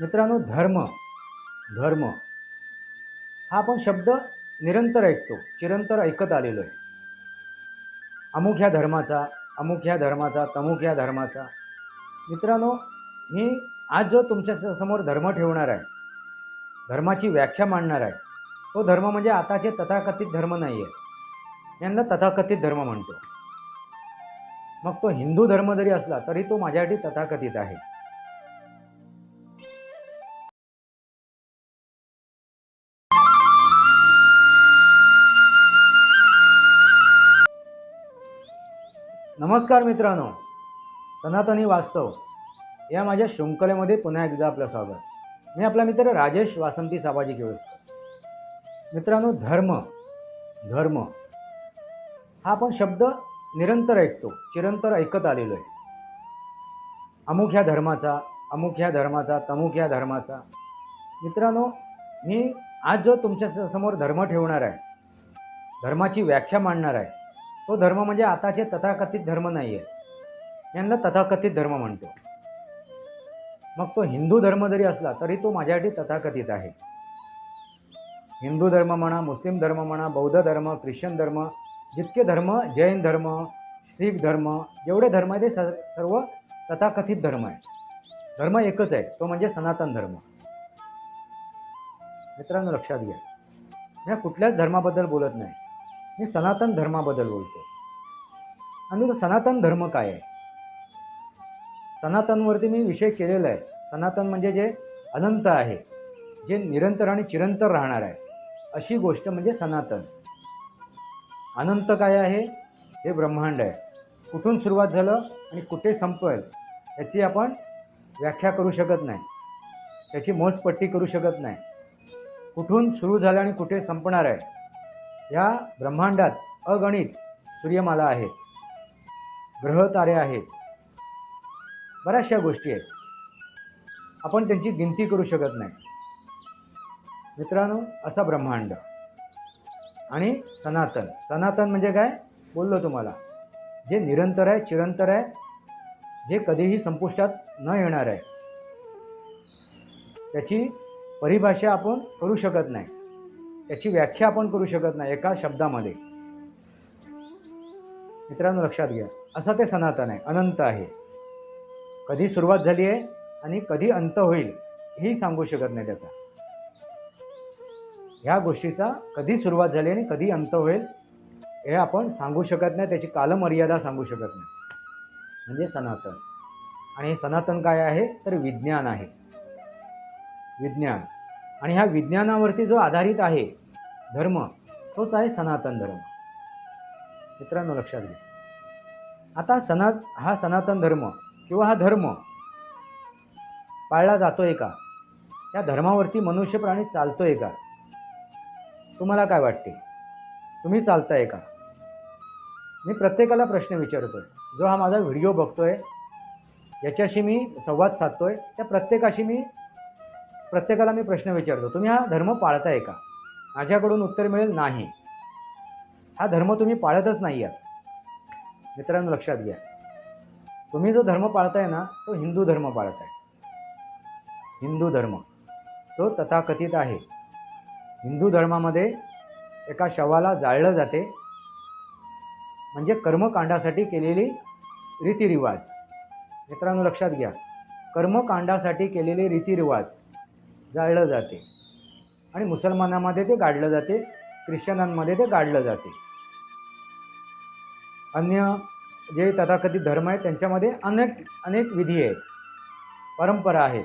मित्रांनो धर्म. धर्म. हा आपण शब्द निरंतर ऐकतो चिरंतर ऐकत आलेलो आहे. अमुक ह्या धर्माचा अमुक ह्या धर्माचा तमुक ह्या धर्माचा. मित्रांनो मी आज जो तुमच्या स- समोर धर्म ठेवणार आहे धर्माची व्याख्या मांडणार आहे तो धर्म म्हणजे आताचे तथाकथित धर्म नाही आहे यांना तथाकथित धर्म म्हणतो. मग तो हिंदू धर्म जरी असला तरी तो माझ्यासाठी तथाकथित आहे. नमस्कार मित्रांनो. सनातनी वास्तव. या माझ्या शृंखलेमध्ये पुन्हा एकदा आपलं स्वागत. मी आपला मित्र राजेश वासंती साबाजी केळकर मित्रांनो धर्म धर्म हा आपण शब्द निरंतर ऐकतो चिरंतर ऐकत आलेलो आहे. अमुक ह्या धर्माचा अमुक ह्या धर्माचा तमुक ह्या धर्माचा. मित्रांनो मी आज जो तुमच्यासमोर धर्म ठेवणार आहे धर्माची व्याख्या मांडणार आहे तो धर्म म्हणजे आताचे तथाकथित धर्म नाही आहे यांना तथाकथित धर्म म्हणतो. मग तो हिंदू धर्म जरी असला तरी तो माझ्यासाठी तथाकथित आहे. हिंदू धर्म म्हणा मुस्लिम धर्म म्हणा बौद्ध धर्म ख्रिश्चन धर्म जितके धर्म जैन धर्म शीख धर्म जेवढे धर्म आहे ते सर्व तथाकथित धर्म आहे धर्म एकच आहे तो म्हणजे सनातन धर्म. मित्रांनो लक्षात घ्या. मी कुठल्याच धर्माबद्दल बोलत नाही. मी सनातन धर्माबद्दल बोलतो आणि सनातन धर्म काय आहे? सनातनवरती मी विषय केलेला आहे. सनातन म्हणजे जे अनंत आहे जे निरंतर आणि चिरंतर राहणार आहे अशी गोष्ट म्हणजे सनातन. अनंत काय आहे? हे ब्रह्मांड आहे. कुठून सुरुवात झालं आणि कुठे संपवेल याची आपण व्याख्या करू शकत नाही. त्याची मोजपट्टी करू शकत नाही. कुठून सुरू झालं आणि कुठे संपणार आहे? या ब्रह्मांडात अगणित सूर्यमाला आहेत. ग्रहतारे आहेत. बऱ्याचशा गोष्टी आहेत. आपण त्यांची गिनती करू शकत नाही. मित्रांनो असा ब्रह्मांड आणि सनातन. सनातन म्हणजे काय? बोललो तुम्हाला. जे निरंतर आहे चिरंतर आहे जे कधीही संपुष्टात न येणार आहे. त्याची परिभाषा आपण करू शकत नाही. त्याची व्याख्या आपण करू शकत नाही एका शब्दामध्ये. मित्रांनो लक्षात घ्या. असं ते सनातन आहे अनंत आहे. कधी सुरुवात झाली आहे आणि कधी अंत होईल ही सांगू शकत नाही त्याचा. ह्या गोष्टीचा कधी सुरुवात झाली आणि कधी अंत होईल हे आपण सांगू शकत नाही त्याची कालमर्यादा सांगू शकत नाही. म्हणजे सनातन. आणि हे सनातन काय आहे? तर विज्ञान आहे. विज्ञान. आणि ह्या विज्ञानावरती जो आधारित आहे धर्म तोच आहे सनातन धर्म. मित्रांनो लक्षात घ्या. आता सनात हा सनातन धर्म किंवा हा धर्म पाळला जातोय का? त्या धर्मावरती मनुष्य प्राणी चालतोय का? तुम्हाला काय वाटते? तुम्ही चालताय का? मी प्रत्येकाला प्रश्न विचारतोय. जो हा माझा व्हिडिओ बघतोय याच्याशी मी संवाद साधतोय त्या प्रत्येकाशी मी प्रत्येकाला मी प्रश्न विचारतो तुम्ही हा धर्म पाळताय का? माझ्याकडून उत्तर मिळेल नाही. हा धर्म तुम्ही पाळतच नाही आहात. मित्रांनो लक्षात घ्या. तुम्ही जो धर्म पाळताय ना तो हिंदू धर्म पाळताय. हिंदू धर्म तो तथाकथित आहे. हिंदू धर्मामध्ये एका शवाला जाळलं जाते. म्हणजे कर्मकांडासाठी केलेली रीतिरिवाज. मित्रांनो लक्षात घ्या. कर्मकांडासाठी केलेले रीतिरिवाज. जाळलं जाते. आणि मुसलमानामध्ये ते गाडलं जाते ख्रिश्चनांमध्ये ते गाडलं जाते. अन्य जे तथाकथित धर्म आहेत त्यांच्यामध्ये अनेक अनेक विधी आहेत परंपरा आहेत.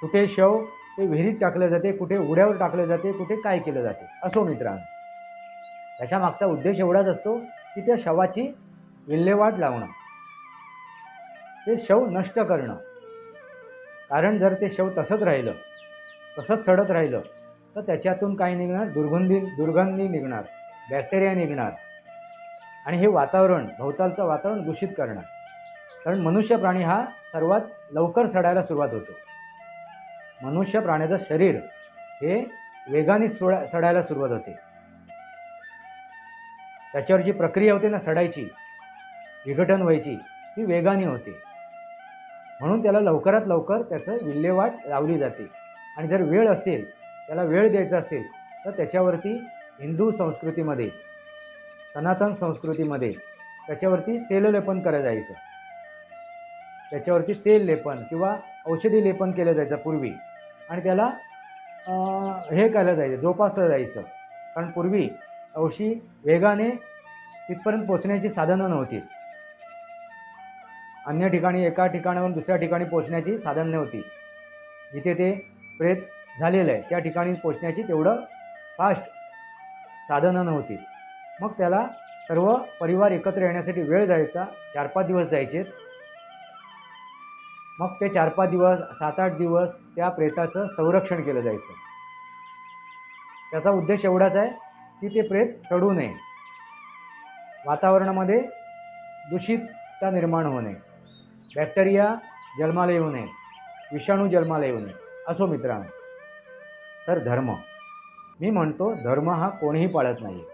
कुठे शव ते विहिरीत टाकलं जाते कुठे उड्यावर टाकलं जाते कुठे काय केलं जाते असो मित्रांनो. त्याच्या मागचा उद्देश एवढाच असतो की त्या शवाची विल्हेवाट लावणं. ते शव नष्ट करणं. कारण जर ते शव तसंच राहिलं तसंच सडत राहिलं तर त्याच्यातून काय निघणार? दुर्गंधी दुर्गंधी निघणार बॅक्टेरिया निघणार. आणि हे वातावरण भोवतालचं वातावरण दूषित करणार. कारण मनुष्य प्राणी हा सर्वात लवकर सडायला सुरुवात होतो. मनुष्य प्राण्याचं शरीर हे वेगाने सोडा सडायला सुरुवात होते. त्याच्यावर जी प्रक्रिया होते ना सडायची विघटन व्हायची ती वेगाने होते. म्हणून त्याला लवकरात लवकर त्याचं विल्हेवाट लावली जाते. आणि जर वेळ असेल त्याला वेळ द्यायचा असेल तर त्याच्यावरती हिंदू संस्कृतीमध्ये सनातन संस्कृतीमध्ये त्याच्यावरती तेललेपन केलं जायचं. त्याच्यावरती तेल लेपन किंवा औषधी लेपन केलं जायचं पूर्वी. आणि त्याला हे केलं जायचं जोपासलं जायचं. कारण पूर्वी औषधी वेगाने तिथपर्यंत पोचण्याची साधनं नव्हती. अन्य ठिकाणी एका ठिकाणाहून दुसऱ्या ठिकाणी पोचण्याची साधन नव्हती. जिथे ते प्रेत झालेलं आहे त्या ठिकाणी पोचण्याची तेवढं फास्ट साधनं नव्हती. मग त्याला सर्व परिवार एकत्र येण्यासाठी वेळ जायचा चार पाच दिवस जायचे. मग ते चार पाच दिवस सात आठ दिवस त्या प्रेताचं संरक्षण केलं जायचं. त्याचा उद्देश एवढाच आहे की ते प्रेत सडू नये. वातावरणामध्ये दूषितता निर्माण होऊ नये. बॅक्टेरिया जन्माला येऊ नये विषाणू जन्माला येऊ नये असो मित्रांनो. तर धर्म. मी म्हणतो धर्म हा कोणीही पाळत नाही.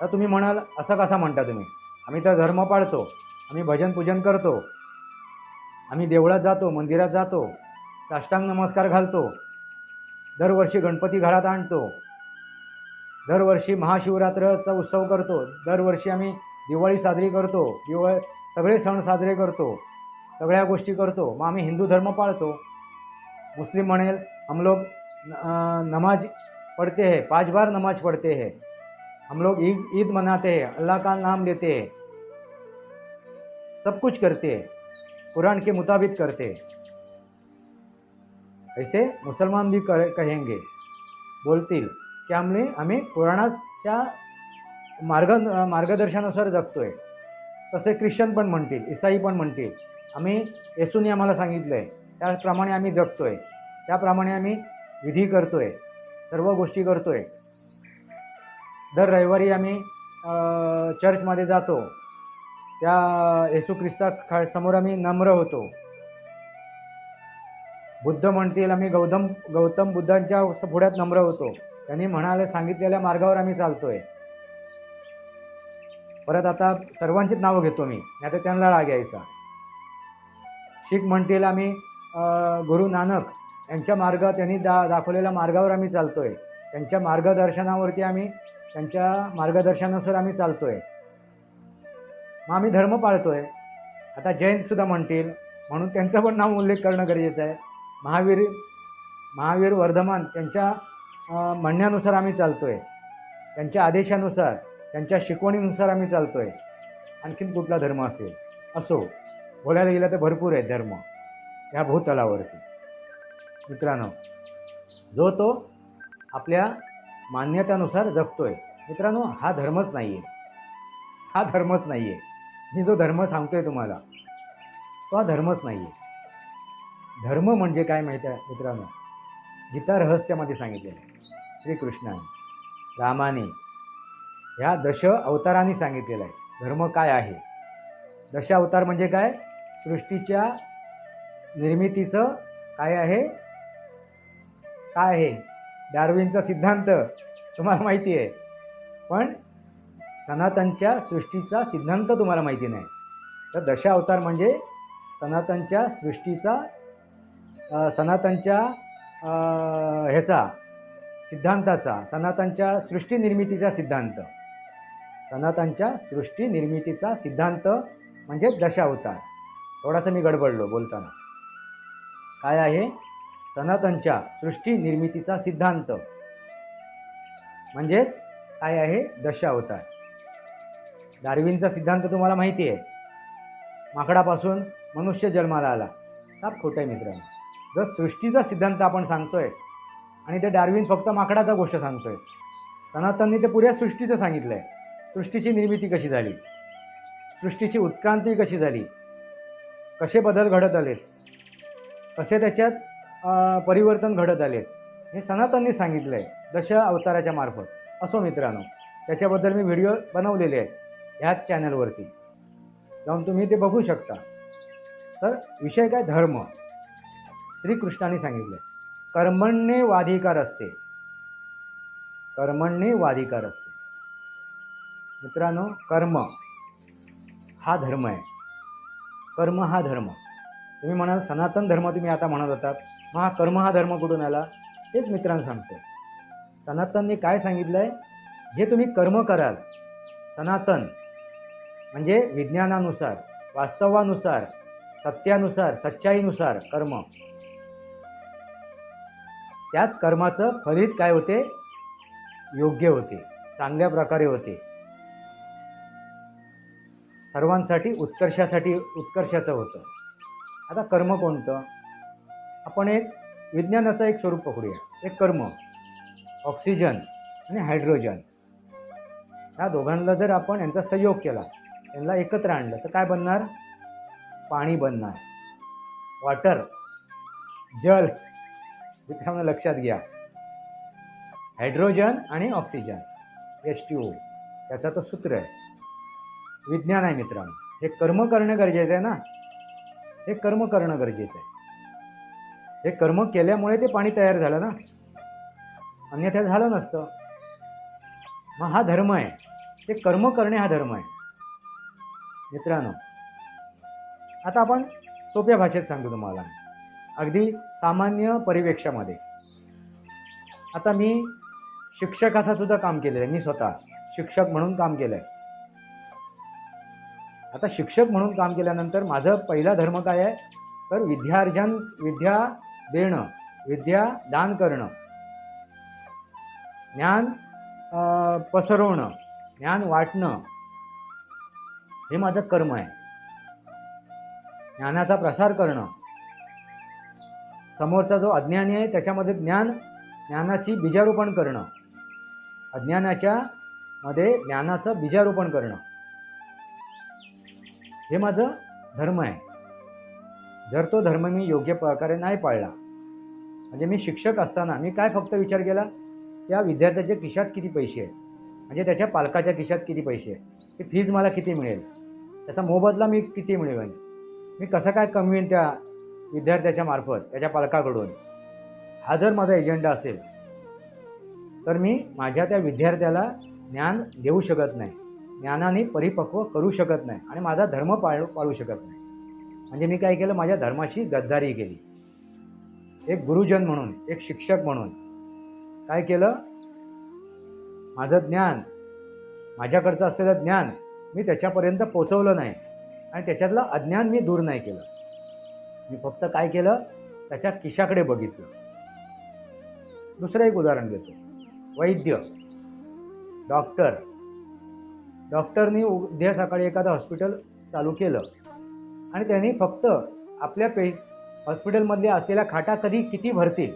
तर तुम्ही म्हणाल असं कसा म्हणता तुम्ही? आम्ही तर धर्म पाळतो. आम्ही भजन पूजन करतो. आम्ही देवळात जातो मंदिरात जातो. साष्टांग नमस्कार घालतो. दरवर्षी गणपती घरात आणतो. दरवर्षी महाशिवरात्रचा उत्सव करतो. दरवर्षी आम्ही दिवाळी साजरी करतो, दिवाळी, सगळे सण साजरे करतो, सगळ्या गोष्टी करतो, मग आम्ही हिंदू धर्म पाळतो. मुस्लिम म्हणेल, हम लोग नमाज़ पढ़ते हैं, पाँच बार नमाज़ पढ़ते हैं. हम लोग ईद ईद मनाते हैं, अल्लाह का नाम लेते हैं. सब कुछ करते हैं, कुरान के मुताबिक करते हैं. ऐसे मुसलमान भी कह- कहेंगे, बोलतील की आम्ही आम्ही कुराणाच्या मार्ग मार्गदर्शनानुसार जगतोय. तसे ख्रिश्चन पण म्हणतील इसाई पण म्हणतील. आम्ही येसूनी आम्हाला सांगितलं आहे त्याप्रमाणे आम्ही जगतोय. त्याप्रमाणे आम्ही विधी करतोय सर्व गोष्टी करतोय. दर रविवारी आम्ही चर्चमध्ये जातो. त्या येशू ख्रिस्ता खा समोर आम्ही नम्र होतो. बुद्ध म्हणतील आम्ही गौतम गौतम बुद्धांच्या स- पुढ्यात नम्र होतो. त्यांनी म्हणाले सांगितलेल्या मार्गावर आम्ही चालतोय. परत आता सर्वांचीच नावं घेतो मी नाही तर त्यांना राग यायचा. शीख म्हणतील आम्ही गुरु नानक यांच्या मार्ग त्यांनी दा दाखवलेल्या मार्गावर आम्ही चालतो आहे त्यांच्या मार्गदर्शनावरती आम्ही त्यांच्या मार्गदर्शनानुसार आम्ही चालतो आहे मग आम्ही धर्म पाळतो आहे आता जैनसुद्धा म्हणतील म्हणून त्यांचं पण नाव उल्लेख करणं गरजेचं आहे. महावीर महावीर वर्धमान त्यांच्या म्हणण्यानुसार आम्ही चालतो आहे त्यांच्या आदेशानुसार. त्यांच्या शिकवणीनुसार आम्ही चालतोय. आणखीन कुठला धर्म असेल? असो बोलायला गेलं तर भरपूर आहेत धर्म या भूतलावरती. मित्रांनो जो तो आपल्या मान्यतानुसार जगतोय. मित्रांनो हा धर्मच नाही आहे हा धर्मच नाही आहे मी जो धर्म सांगतोय तुम्हाला तो हा धर्मच नाही आहे धर्म म्हणजे काय माहीत आहे मित्रांनो? गीता रहस्यामध्ये सांगितलेलं आहे. श्रीकृष्णाने रामाने ह्या दश अवतारांनी सांगितलेलं आहे. धर्म काय आहे? दश अवतार म्हणजे काय? सृष्टीच्या निर्मितीचं काय आहे? काय आहे? डार्विनचा सिद्धांत तुम्हाला माहिती आहे. पण सनातनच्या सृष्टीचा सिद्धांत तुम्हाला माहिती नाही. तर दश अवतार म्हणजे सनातनच्या सृष्टीचा सनातनच्या ह्याचा सिद्धांताचा सनातनच्या सृष्टी निर्मितीचा सिद्धांत. सनातनच्या सृष्टी निर्मितीचा सिद्धांत म्हणजे दशावतार. थोडासा मी गडबडलो बोलताना. काय आहे? सनातनच्या सृष्टी निर्मितीचा सिद्धांत. म्हणजेच काय आहे? दशावतार. डार्विनचा सिद्धांत तुम्हाला माहिती आहे. माकडापासून मनुष्य जन्माला आला. साप खोटं आहे मित्रांनो. जर सृष्टीचा सिद्धांत आपण सांगतोय आणि ते डार्विन फक्त माकडाचा गोष्ट सांगतोय. सनातनने ते पुऱ्या सृष्टीचं सांगितलं आहे सृष्टीची निर्मिती कशी झाली? सृष्टीची उत्क्रांती कशी झाली? कसे बदल घडत आलेत कसे त्याच्यात परिवर्तन घडत आले? हे सनातनने सांगितलं आहे दश अवताराच्या मार्फत. असो मित्रांनो त्याच्याबद्दल मी व्हिडिओ बनवलेले आहेत ह्याच चॅनलवरती. जाऊन तुम्ही ते बघू शकता. तर विषय काय? धर्म. श्रीकृष्णाने सांगितलं आहे कर्मण्ये वाधिकार असते. कर्मण्ये वाधिकार असते. मित्रांनो कर्म हा धर्म आहे. कर्म हा धर्म. तुम्ही म्हणाल सनातन धर्म तुम्ही आता म्हणत होतात. मग हा कर्म हा धर्म कुठून आला? तेच मित्रांनो सांगतो सनातनने काय सांगितलं आहे जे तुम्ही कर्म कराल सनातन म्हणजे विज्ञानानुसार वास्तवानुसार सत्यानुसार सच्चाईनुसार कर्म. त्याच कर्माचं फलित काय होते? योग्य होते. चांगल्या प्रकारे होते. सर्वांसाठी उत्कर्षासाठी उत्कर्षाचं होतं. आता कर्म कोणतं? आपण एक विज्ञानाचं एक स्वरूप पकडूया. एक कर्म. ऑक्सिजन आणि हायड्रोजन. ह्या दोघांना जर आपण यांचा सहयोग केला त्यांना एकत्र आणलं तर काय बनणार? पाणी बनणार. वॉटर. जल. मित्रांनो लक्षात घ्या. हायड्रोजन आणि ऑक्सिजन. एच टी ओ त्याचं तर सूत्र आहे. विज्ञान आहे मित्रांनो. हे कर्म करणं गरजेचं आहे ना? हे कर्म करणं गरजेचं आहे. हे कर्म केल्यामुळे ते पाणी तयार झालं ना? अन्यथा झालं नसतं. मग हा धर्म आहे. ते कर्म करणे हा धर्म आहे. मित्रांनो आता आपण सोप्या भाषेत सांगतो तुम्हाला. अगदी सामान्य परिवेक्षामध्ये. आता मी शिक्षकाचं सुद्धा काम केलेलं आहे. मी स्वतः शिक्षक म्हणून काम केलं आहे आता शिक्षक म्हणून काम केल्यानंतर माझं पहिला धर्म काय आहे? तर विद्यार्जन विद्या देणं विद्या दान करणं. ज्ञान पसरवणं ज्ञान वाटणं हे माझं कर्म आहे. ज्ञानाचा प्रसार करणं. समोरचा जो अज्ञानी आहे त्याच्यामध्ये ज्ञान ज्ञानाची बीजारोपण करणं. अज्ञानाच्या मध्ये ज्ञानाचं बीजारोपण करणं. हे माझं धर्म आहे. जर तो धर्म मी योग्य प्रकारे नाही पाळला म्हणजे मी शिक्षक असताना मी काय फक्त विचार केला? त्या विद्यार्थ्याच्या खिशात किती पैसे आहेत? म्हणजे त्याच्या पालकाच्या खिशात किती पैसे आहेत? ती फीज मला किती मिळेल? त्याचा मोबदला मी किती मिळवेन? मी कसं काय कमवीन त्या विद्यार्थ्याच्या मार्फत त्याच्या पालकाकडून? हा जर माझा एजेंडा असेल तर मी माझ्या त्या विद्यार्थ्याला ज्ञान देऊ शकत नाही. ज्ञानाने परिपक्व करू शकत नाही आणि माझा धर्म पाळू पाळू शकत नाही. म्हणजे मी काय केलं? माझ्या धर्माची गद्दारी केली. एक गुरुजन म्हणून एक शिक्षक म्हणून. काय केलं? माझं ज्ञान माझ्याकडचं असलेलं ज्ञान मी त्याच्यापर्यंत पोचवलं नाही आणि त्याच्यातलं अज्ञान मी दूर नाही केलं. मी फक्त काय केलं? त्याच्या किशाकडे बघितलं. दुसरं एक उदाहरण देतो. वैद्य डॉक्टर डॉक्टरनी उद्या सकाळी एखादं हॉस्पिटल चालू केलं. आणि त्यांनी फक्त आपल्या पे हॉस्पिटलमधल्या असलेल्या खाटा कधी किती भरतील?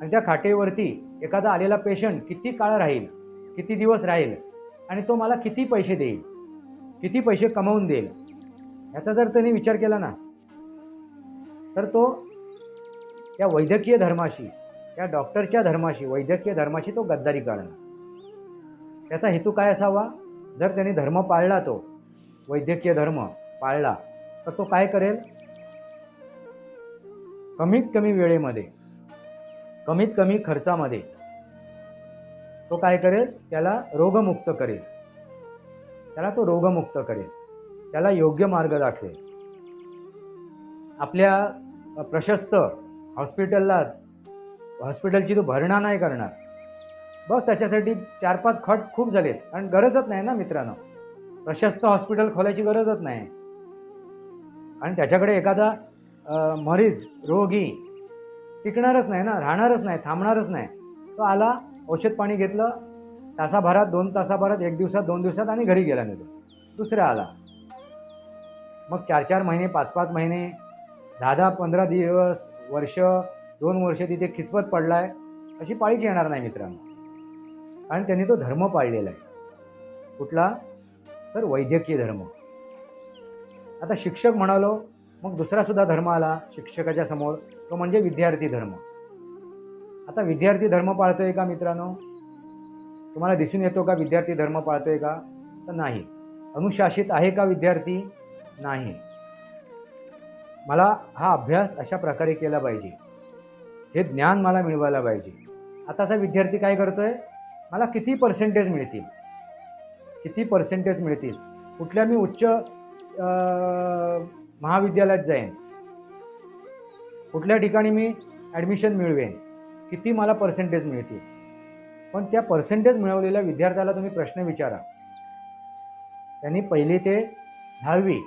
आणि त्या खाटेवरती एखादा आलेला पेशंट किती काळ राहील? किती दिवस राहील? आणि तो मला किती पैसे देईल? किती पैसे कमवून देईल? याचा जर त्यांनी विचार केला ना तर तो त्या वैद्यकीय धर्माशी त्या डॉक्टरच्या धर्माशी वैद्यकीय धर्माशी तो गद्दारी करणार. त्याचा हेतू काय असावा? जर त्याने धर्म पाळला तो वैद्यकीय धर्म पाळला तर तो काय करेल? कमीत कमी वेळेमध्ये कमीत कमी खर्चामध्ये तो काय करेल? त्याला रोगमुक्त करेल. त्याला तो रोगमुक्त करेल. त्याला योग्य मार्ग दाखवेल. आपल्या प्रशस्त हॉस्पिटलला हॉस्पिटलची तो भरणा नाही करणार. बस त्याच्यासाठी चार पाच खट खूप झालेत. कारण गरजच नाही ना मित्रांनो. प्रशस्त हॉस्पिटल खोलायची गरजच नाही. आणि त्याच्याकडे एखादा मरीज रोगी टिकणारच नाही ना राहणारच नाही थांबणारच नाही. तो आला औषध पाणी घेतलं तासाभरात दोन तासाभरात एक दिवसात दोन दिवसात आणि घरी गेला नाही दुसरा आला. मग चार चार महिने पाच पाच महिने दहा दहा पंधरा दिवस वर्ष दोन वर्ष तिथे खिचपत पडलाय अशी पाळीच येणार नाही मित्रांनो. कारण त्यांनी तो धर्म पाळलेला आहे. कुठला? तर वैद्यकीय धर्म. आता शिक्षक म्हणालो मग दुसरासुद्धा धर्म आला शिक्षकाच्या समोर. तो म्हणजे विद्यार्थी धर्म. आता विद्यार्थी धर्म पाळतोय का मित्रांनो? तुम्हाला दिसून येतो का विद्यार्थी धर्म पाळतोय का? तर नाही. अनुशासित आहे का विद्यार्थी? नाही. मला हा अभ्यास अशा प्रकारे केला पाहिजे. हे ज्ञान मला मिळवायला पाहिजे. आताचा विद्यार्थी काय करतोय? मला किती पर्सेंटेज मिळतील? किती पर्सेंटेज मिळतील? कुठल्या मी उच्च महाविद्यालयात जाईन? कुठल्या ठिकाणी मी ॲडमिशन मिळवेन? किती मला पर्सेंटेज मिळतील? पण त्या पर्सेंटेज मिळवलेल्या विद्यार्थ्याला तुम्ही प्रश्न विचारा. त्यांनी पहिली ते दहावी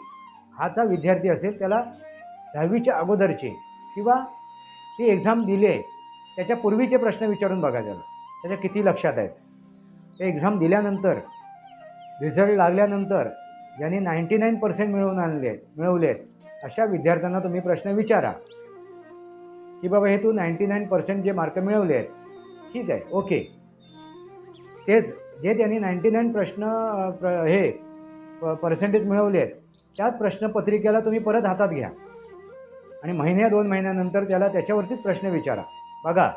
हाचा विद्यार्थी असेल त्याला दहावीच्या अगोदरचे किंवा ती एक्झाम दिली आहे त्याच्या पूर्वीचे प्रश्न विचारून बघा त्याला. त्याच्या किती लक्षात आहेत? ते एक्झाम दिल्यानंतर रिझल्ट लागल्यानंतर ज्यांनी नाईंटी नाईन पर्सेंट मिळवून आणले मिळवले आहेत अशा विद्यार्थ्यांना तुम्ही प्रश्न विचारा. की बाबा हे तू नाईंटी नाईन पर्सेंट जे मार्क मिळवले आहेत ठीक आहे ओके तेच जे त्यांनी नाईंटी नाईन प्रश्न प्र हे पर्सेंटेज मिळवले आहेत त्याच प्रश्नपत्रिकेला तुम्ही परत हातात घ्या. आणि महिन्या दोन महिन्यानंतर त्याला त्याच्यावरतीच प्रश्न विचारा. बघा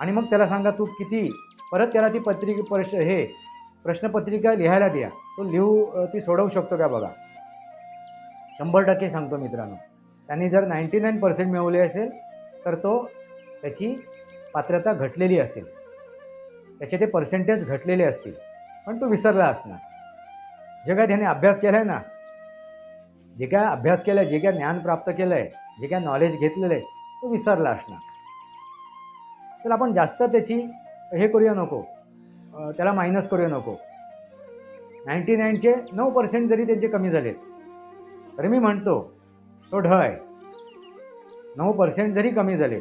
आणि मग त्याला सांगा तू किती परत त्याला ती पत्रिका परश हे प्रश्नपत्रिका लिहायला द्या. तो लिहू ती सोडवू शकतो का बघा? शंभर टक्के सांगतो मित्रांनो. त्यांनी जर नाईंटी नाईन पर्सेंट मिळवले असेल तर तो त्याची पात्रता घटलेली असेल. त्याचे ते पर्सेंटेज घटलेले असतील. पण तो विसरला असणार. जे काय त्याने अभ्यास केला आहे ना जे काय अभ्यास केला आहे जे काय ज्ञान प्राप्त केलं आहे जे काय नॉलेज घेतलेलं आहे तो विसरला असणार. तर आपण जास्त त्याची हे करूया नको. त्याला मायनस करूया नको. नाईंटी नाईनचे नऊ पर्सेंट जरी त्यांचे कमी झाले तरी मी म्हणतो तो ढ आहे नऊ पर्सेंट जरी कमी झाले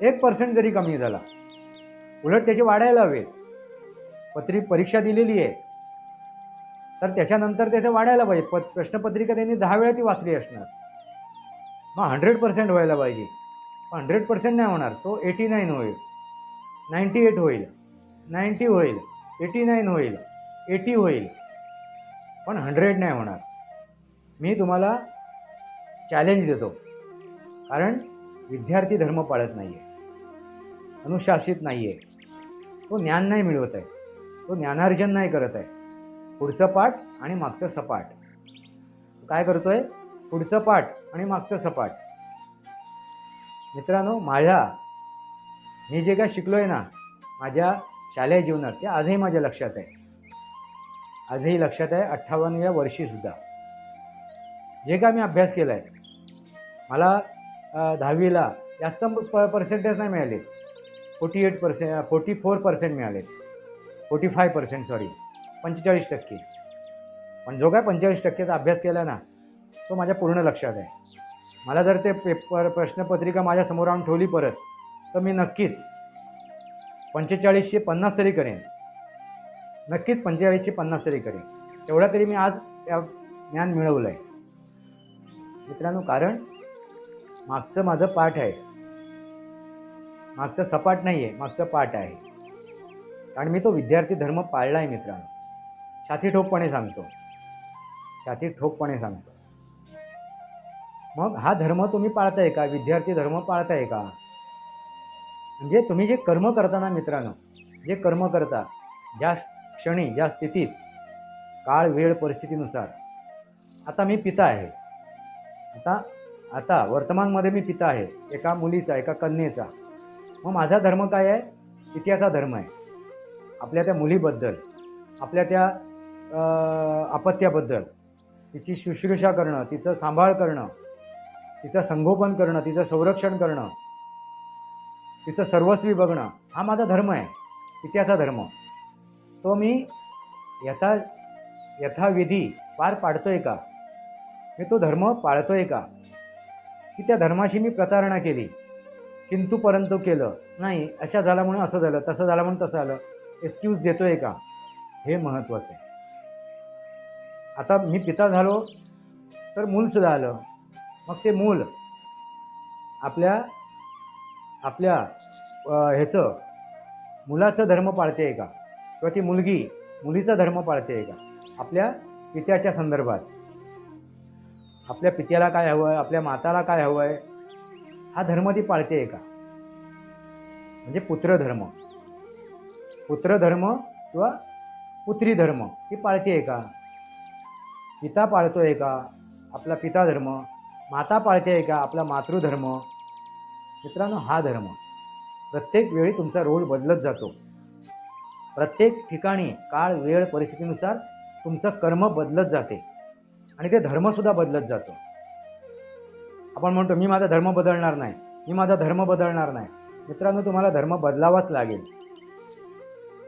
एक पर्सेंट जरी कमी झाला उलट त्याचे वाढायला हवे पत्री परीक्षा दिलेली आहे. तर त्याच्यानंतर त्याचं वाढायला पाहिजे. प प्रश्नपत्रिका त्यांनी दहा वेळा ती वाचली असणार. मग हंड्रेड पर्सेंट व्हायला पाहिजे. हंड्रेड पर्सेंट नाही होणार. तो एटी नाईन होईल. नाईंटी एट होईल. नाईंटी होईल. एटी नाईन होईल. एटी होईल. पण हंड्रेड नाही होणार. मी तुम्हाला चॅलेंज देतो. कारण विद्यार्थी धर्म पाळत नाही आहे अनुशासित नाही आहे तो ज्ञान नाही मिळवत आहे. तो ज्ञानार्जन नाही करत आहे. पुढचं पाठ आणि मागचं सपाट. काय करतो आहे पुढचं पाठ आणि मागचं सपाट. मित्रांनो माझ्या मी जे काय शिकलो आहे ना माझ्या शालेय जीवनात ते आजही माझ्या लक्षात आहे. आजही लक्षात आहे अठ्ठावन्नव्या वर्षीसुद्धा जे काय मी अभ्यास केला आहे मला दहावीला जास्त प पर्सेंटेज नाही मिळाले. Forty eight percent forty four percent मिळाले. फोर्टी फाय पर्सेंट सॉरी पंचेचाळीस टक्के. पण जो काय पंचेचाळीस टक्केचा अभ्यास केला ना तो माझ्या पूर्ण लक्षात आहे. मला जर ते पेपर प्रश्नपत्रिका माझ्यासमोर आणून ठेवली परत तर मी नक्कीच पंचेचाळीसशे पन्नास तरी करेन. नक्कीच पंचेचाळीसशे पन्नास तरी करेन. तेवढा तरी मी आज त्या ज्ञान मिळवलं आहे मित्रांनो कारण मागचं माझं पाठ आहे. मागचं सपाट नाही आहे मागचं पाठ आहे. कारण मी तो विद्यार्थी धर्म पाळला आहे मित्रांनो. छाती ठोकपणे सांगतो. छाती ठोकपणे सांगतो. मग हा धर्म तुम्ही पाळताय का? विद्यार्थी धर्म पाळताय का? म्हणजे तुम्ही जे कर्म करताना मित्रांनो जे कर्म करता ज्या क्षणी ज्या स्थितीत काळ वेळ परिस्थितीनुसार. आता मी पिता आहे. आता आता वर्तमानमध्ये मी पिता आहे. एका मुलीचा एका कन्येचा. मग माझा धर्म काय आहे? पित्याचा धर्म आहे. आपल्या त्या मुलीबद्दल आपल्या त्या अपत्याबद्दल. तिची शुश्रूषा करणं तिचं सांभाळ करणं तिचं संगोपन करणं तिचं संरक्षण करणं तिचं सर्वस्वी बघणं हा माझा धर्म आहे. इतिहासा धर्म. तो मी यथा यथाविधी पार पाडतोय का? मी तो धर्म पाळतोय का? की त्या धर्माशी मी प्रतारणा केली. किंतु परंतु केलं. नाही अशा झाला म्हणून असं झालं तसं झालं म्हणून तसं झालं. एक्सक्यूज देतोय का? हे महत्त्वाचं आहे. आता मी पिता झालो तर मूलसुद्धा आलं. मग ते मूल आपल्या आपल्या ह्याचं मुलाचं धर्म पाळते आहे का? किंवा ती मुलगी मुलीचा धर्म पाळते आहे का? आपल्या पित्याच्या संदर्भात. आपल्या पित्याला काय हवं आहे? आपल्या माताला काय हवं आहे? हा धर्म ती पाळते आहे का? म्हणजे पुत्रधर्म. पुत्रधर्म किंवा पुत्री धर्म ही पाळते आहे का? पिता पाळतो आहे का? आपला पिता धर्म माता पाळते आहे का आपला मातृधर्म? मित्रांनो हा धर्म. प्रत्येक वेळी तुमचा रोल बदलत जातो. प्रत्येक ठिकाणी काळ वेळ परिस्थितीनुसार तुमचं कर्म बदलत जाते. आणि ते धर्मसुद्धा बदलत जातो. आपण म्हणतो मी माझा धर्म बदलणार नाही. मी माझा धर्म बदलणार नाही. मित्रांनो तुम्हाला धर्म बदलावाच लागेल.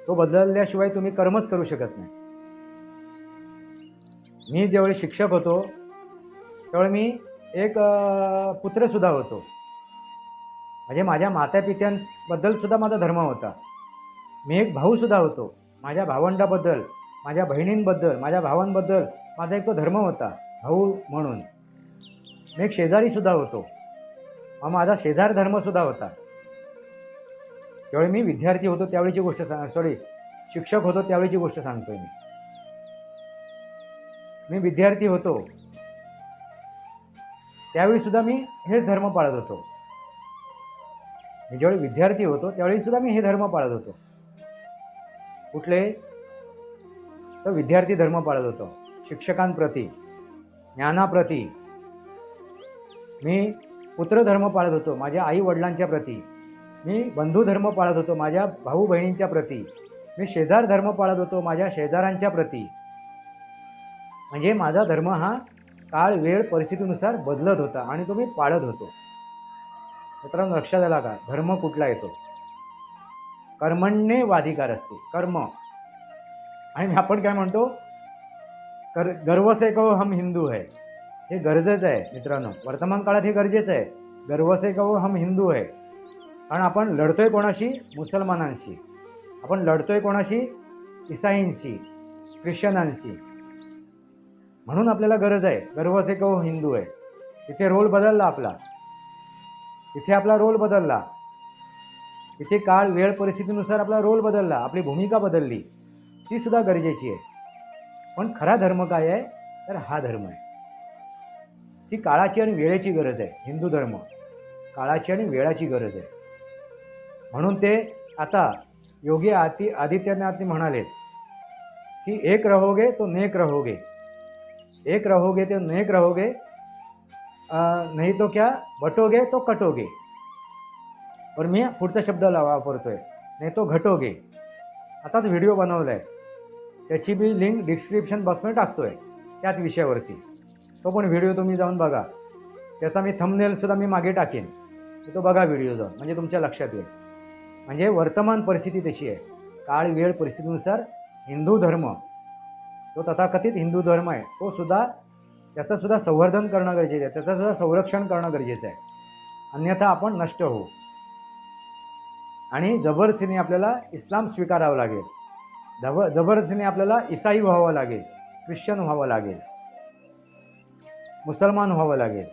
तो बदलल्याशिवाय तुम्ही कर्मच करू शकत नाही. मी ज्यावेळी शिक्षक होतो त्यावेळी मी एक पुत्रसुद्धा होतो. म्हणजे माझ्या मातापित्यांबद्दलसुद्धा माझा धर्म होता. मी एक भाऊसुद्धा होतो. माझ्या भावंडाबद्दल माझ्या बहिणींबद्दल माझ्या भावांबद्दल माझा एक तो धर्म होता भाऊ म्हणून. मी एक शेजारीसुद्धा होतो. हा माझा शेजार धर्मसुद्धा होता. त्यावेळी मी विद्यार्थी होतो त्यावेळीची गोष्ट सांग सॉरी शिक्षक होतो त्यावेळीची गोष्ट सांगतोय मी. मी विद्यार्थी होतो. त्यावेळी सुद्धा मी हेच धर्म पाळत होतो. मी ज्यावेळी विद्यार्थी होतो त्यावेळी सुद्धा मी हे धर्म पाळत होतो. कुठले? तर विद्यार्थी धर्म पाळत होतो. शिक्षकांप्रती ज्ञानाप्रती. मी पुत्रधर्म पाळत होतो माझ्या आई वडिलांच्या प्रती. मी बंधू धर्म पाळत होतो माझ्या भाऊ बहिणींच्या प्रती. मी शेजार धर्म पाळत होतो माझ्या शेजारांच्या प्रती. म्हणजे माझा धर्म हा काळ वेळ परिस्थितीनुसार बदलत होता आणि तो मी पाळत होतो. मित्रांनो लक्षात आला का? धर्म कुठला येतो? कर्मण्ये वाधिकार असते. कर्म. आणि आपण काय म्हणतो? कर गर्व से कहो हम हिंदू है. हे गरजेचं आहे मित्रांनो. वर्तमान काळात हे गरजेचं आहे. गर्व से कहो हम हिंदू आहे कारण आपण लढतोय कोणाशी? मुसलमानांशी. आपण लढतोय कोणाशी? इसाईंशी ख्रिश्चनांशी. म्हणून आपल्याला गरज आहे. गर्व से कहो हिंदू आहे तिथे रोल बदलला आपला. तिथे आपला रोल बदलला. तिथे काळ वेळ परिस्थितीनुसार आपला रोल बदलला. आपली भूमिका बदलली. ती सुद्धा गरजेची आहे. पण खरा धर्म काय आहे? तर हा धर्म आहे. ती काळाची आणि वेळेची गरज आहे. हिंदू धर्म. काळाची आणि वेळाची गरज आहे. म्हणून ते आता योगी आती आदित्यनाथ म्हणाले की एक रहोगे तो नेक रहोगे. एक रहोगे तो नेक रहोगे नाही नहीं तो क्या बटोगे तो कटोगे। पण मी पुढचा शब्द वापरतो आहे नाही तो घटोगे। आताच व्हिडिओ बनवला आहे त्याची बी लिंक डिस्क्रिप्शन बॉक्समध्ये आहे त्याच विषयावरती. तो पण व्हिडिओ तुम्ही जाऊन बघा. त्याचा मी थंबनेलसुद्धा मी मागे टाकेन. तो बघा व्हिडिओ जाऊन म्हणजे तुमच्या लक्षात येईल. म्हणजे वर्तमान परिस्थिती तशी आहे. काळ वेळ परिस्थितीनुसार हिंदू धर्म तो तथाकथित हिंदू धर्म आहे. तो सुद्धा त्याचं सुद्धा संवर्धन करणं गरजेचं आहे. त्याचं सुद्धा संरक्षण करणं गरजेचं आहे. अन्यथा आपण नष्ट होऊ. आणि जबरदस्तीने आपल्याला इस्लाम स्वीकारावं लागेल. धब जबरदस्तीने आपल्याला इसाई व्हावं लागेल. ख्रिश्चन व्हावं लागेल. मुसलमान व्हावं लागेल.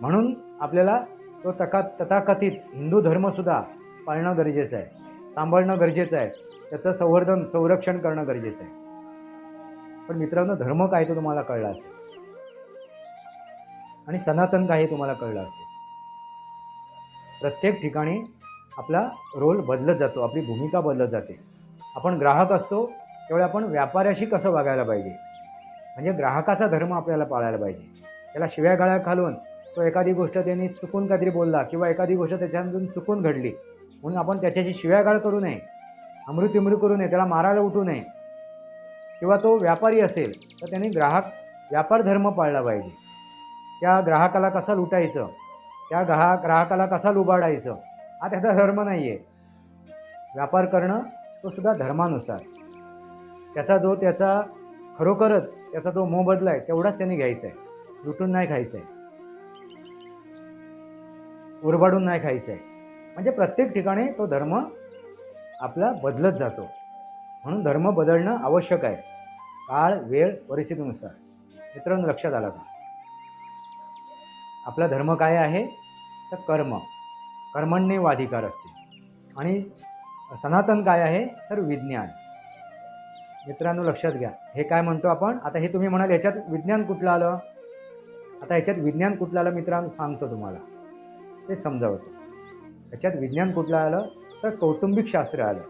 म्हणून आपल्याला तो तका तथाकथित हिंदू धर्मसुद्धा पाळणं गरजेचं आहे. सांभाळणं गरजेचं आहे. त्याचं संवर्धन संरक्षण करणं गरजेचं आहे. पण मित्रांनो धर्म काय तो तुम्हाला कळला असेल. आणि सनातन काय हे तुम्हाला कळलं असेल. प्रत्येक ठिकाणी आपला रोल बदलत जातो आपली भूमिका बदलत जाते. आपण ग्राहक असतो त्यावेळी आपण व्यापाऱ्याशी कसं वागायला पाहिजे? म्हणजे ग्राहकाचा धर्म आपल्याला पाळायला पाहिजे. त्याला शिव्या गाळ्या घालून तो एखादी गोष्ट त्यांनी चुकून काहीतरी बोलला किंवा एखादी गोष्ट त्याच्यातून चुकून घडली म्हणून आपण त्याच्याशी शिव्यागाळ करू नये. अमृतिमृ करू नये त्याला मारायला उठू नये. किंवा तो व्यापारी असेल तर त्यांनी ग्राहक व्यापार धर्म पाळला पाहिजे. त्या ग्राहकाला कसा लुटायचं? त्या ग्राहक ग्राहकाला कसा लुबाडायचं? हा त्याचा धर्म नाही आहे व्यापार करणं तो सुद्धा धर्मानुसार. त्याचा जो त्याचा खरोखरच त्याचा जो मोबदला आहे तेवढाच त्यांनी घ्यायचा आहे लुटून नाही खायचं आहे उरबाडून नाही खायचं आहे म्हणजे प्रत्येक ठिकाणी तो धर्म आपला बदलत जातो. म्हणून धर्म बदलणं आवश्यक आहे. काळ वेळ परिस्थितीनुसार. मित्रांनो लक्षात आलं का? आपला धर्म काय आहे? तर कर्म. कर्मण्य वाधिकार असते आणि सनातन काय आहे? तर विज्ञान. मित्रांनो लक्षात घ्या. हे काय म्हणतो आपण? आता हे तुम्ही म्हणाल याच्यात विज्ञान कुठलं आलं? आता याच्यात विज्ञान कुठलं आलं मित्रांनो? सांगतो तुम्हाला. ते समजावतो. याच्यात विज्ञान कुठलं आलं? तर कौटुंबिक शास्त्र आलं.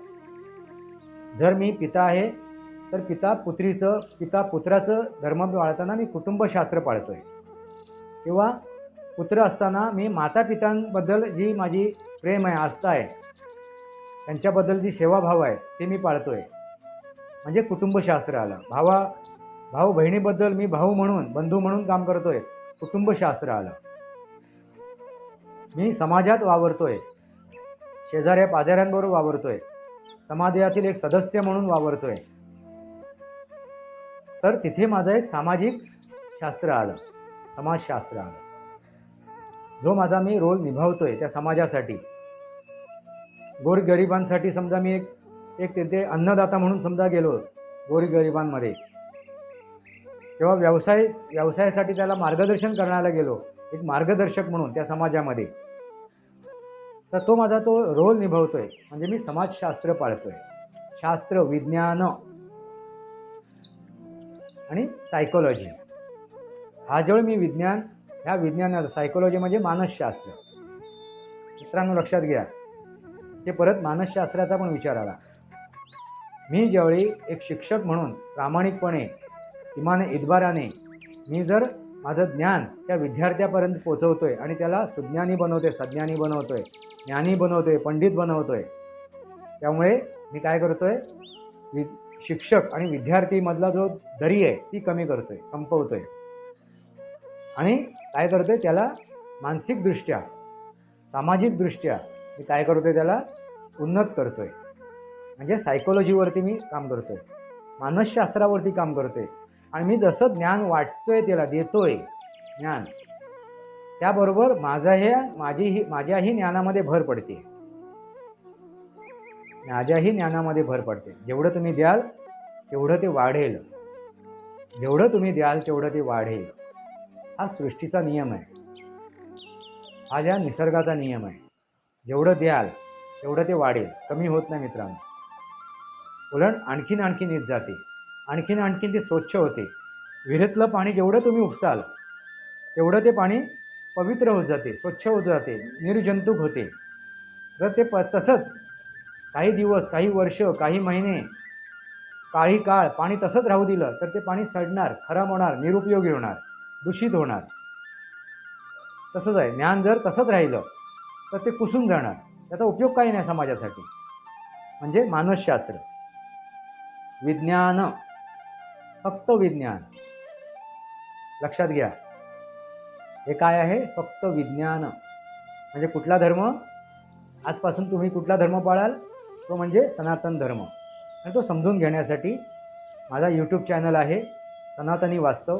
जर मी पिता आहे तर पिता पुत्रीचं पिता पुत्राचं धर्म पाळताना मी कुटुंबशास्त्र पाळतो आहे किंवा पुत्र असताना मी माता पितांबद्दल जी माझी प्रेम आहे आस्था आहे त्यांच्याबद्दल जी सेवाभाव आहे ते मी पाळतो आहे म्हणजे कुटुंबशास्त्र आलं भावा भाऊ बहिणीबद्दल मी भाऊ म्हणून बंधू म्हणून काम करतोय कुटुंबशास्त्र आलं मी समाजात वावरतोय शेजाऱ्या पाजाऱ्यांबरोबर वावरतोय समाजातील एक सदस्य म्हणून वावरतोय. तर तिथे माझं एक सामाजिक शास्त्र आलं. समाजशास्त्र आलं. जो माझा मी रोल निभावतोय त्या समाजासाठी. गोरगरिबांसाठी समजा मी एक एक तिथे अन्नदाता म्हणून समजा गेलो गोरगरिबांमध्ये. तेव्हा व्यवसाय व्यवसायासाठी त्याला मार्गदर्शन करण्याला गेलो एक मार्गदर्शक म्हणून त्या समाजामध्ये. तर तो माझा तो रोल निभावतोय. म्हणजे मी समाजशास्त्र पाळतोय. शास्त्र विज्ञान आणि सायकोलॉजी हा जो मी विज्ञान ह्या विज्ञानात सायकोलॉजी म्हणजे मानसशास्त्र. मित्रांनो लक्षात घ्या. ते परत मानसशास्त्राचा पण विचार आला. मी ज्यावेळी एक शिक्षक म्हणून प्रामाणिकपणे किमान इदबाराने मी जर माझं ज्ञान त्या विद्यार्थ्यापर्यंत पोचवतोय आणि त्याला सुज्ञानी बनवतोय सज्ञानी बनवतोय ज्ञानी बनवतोय पंडित बनवतोय त्यामुळे मी काय करतोय? वि शिक्षक आणि विद्यार्थीमधला जो दरी आहे ती कमी करतोय संपवतोय. आणि काय करतोय त्याला? मानसिकदृष्ट्या सामाजिकदृष्ट्या मी काय करतोय त्याला? उन्नत करतोय. म्हणजे सायकोलॉजीवरती मी काम करतोय. मानसशास्त्रावरती काम करतोय. आणि मी जसं ज्ञान वाटतोय त्याला देतोय ज्ञान त्याबरोबर माझं हे माझीही माझ्याही ज्ञानामध्ये भर पडते. माझ्याही ज्ञानामध्ये भर पडते. जेवढं तुम्ही द्याल तेवढं ते वाढेल. जेवढं तुम्ही द्याल तेवढं ते वाढेल. हा सृष्टीचा नियम आहे. हा ज्या निसर्गाचा नियम आहे. जेवढं द्याल तेवढं ते वाढेल. कमी होत नाही मित्रांनो. उलट आणखीन आणखीन येत जाते. आणखीन आणखीन ते स्वच्छ होते. विहिरीतलं पाणी जेवढं तुम्ही उपसाल तेवढं ते पाणी पवित्र होत जाते स्वच्छ होत जाते निर्जंतुक होते. जर ते प तसंच काही दिवस काही वर्ष काही महिने काही काळ पाणी तसंच राहू दिलं तर ते पाणी सडणार खराब होणार निरुपयोगी होणार दूषित होणार. तसंच आहे. ज्ञान जर तसंच राहिलं तर ते कुसून जाणार. त्याचा उपयोग काही नाही समाजासाठी. म्हणजे मानसशास्त्र. विज्ञान. फक्त विज्ञान. लक्षात घ्या. हे काय आहे? फक्त विज्ञान. म्हणजे कुठला धर्म? आजपासून तुम्ही कुठला धर्म पाळाल? तो म्हणजे सनातन धर्म. आणि तो समजून घेण्यासाठी माझा यूट्यूब चॅनल आहे सनातनी वास्तव.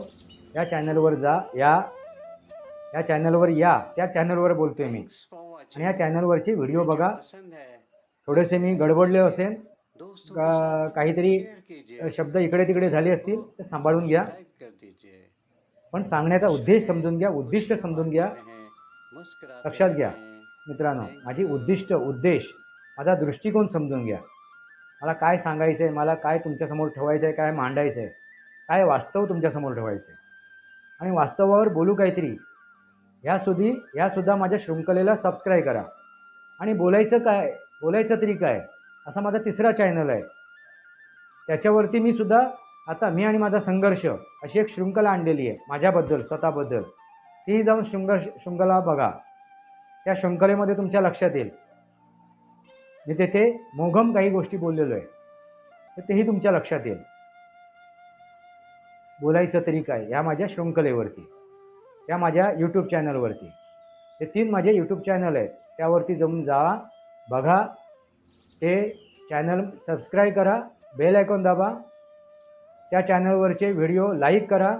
या चॅनलवर जा या. या चॅनलवर या. त्या चॅनलवर बोलतोय मी. आणि या चॅनलवरचे व्हिडिओ बघा. थोडेसे मी गडबडले असेल का काहीतरी शब्द इकडे तिकडे झाले असतील ते सांभाळून घ्या. पण सांगण्याचा उद्देश समजून घ्या उद्दिष्ट समजून घ्या. लक्षात घ्या. मित्रांनो माझी उद्दिष्ट उद्देश माझा दृष्टिकोन समजून घ्या. मला काय सांगायचं आहे मला काय तुमच्यासमोर ठेवायचं आहे काय मांडायचं आहे काय वास्तव तुमच्यासमोर ठेवायचं आहे आणि वास्तवावर बोलू काहीतरी. ह्यासुद्धी ह्यासुद्धा माझ्या शृंखलेला सबस्क्राईब करा. आणि बोलायचं काय बोलायचं तरी काय? असा माझा तिसरा चॅनल आहे. त्याच्यावरती मी सुद्धा आता मी आणि माझा संघर्ष अशी एक शृंखला आणलेली आहे माझ्याबद्दल स्वतःबद्दल. तीही जाऊन शृंग शृंखला बघा. त्या शृंखलेमध्ये तुमच्या लक्षात येईल. मी तेथे मोघम काही गोष्टी बोललेलो आहे. तर तेही तुमच्या लक्षात येईल. बोलायचं तरी काय? या माझ्या शृंखलेवरती. त्या माझ्या यूट्यूब चॅनलवरती हे तीन माझे यूट्यूब चॅनल आहेत. त्यावरती जाऊन जा बघा ते चॅनल सबस्क्राईब करा बेल आयकॉन दाबा. त्या चॅनलवरचे व्हिडिओ लाईक करा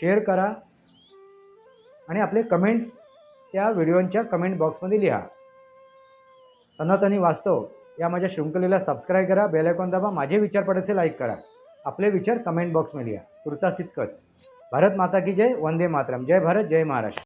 शेअर करा. आणि आपले कमेंट्स त्या व्हिडिओंच्या कमेंट बॉक्समध्ये लिहा. सनातनी वास्तव या माझ्या शृंखलेला सबस्क्राईब करा बेल आयकॉन दाबा माझे विचार पडायचे लाईक करा. आपले विचार कमेंट बॉक्समध्ये लिहा तुर्तास इतकंच भारत माता की जय वंदे मातरम. जय भारत जय महाराष्ट्र.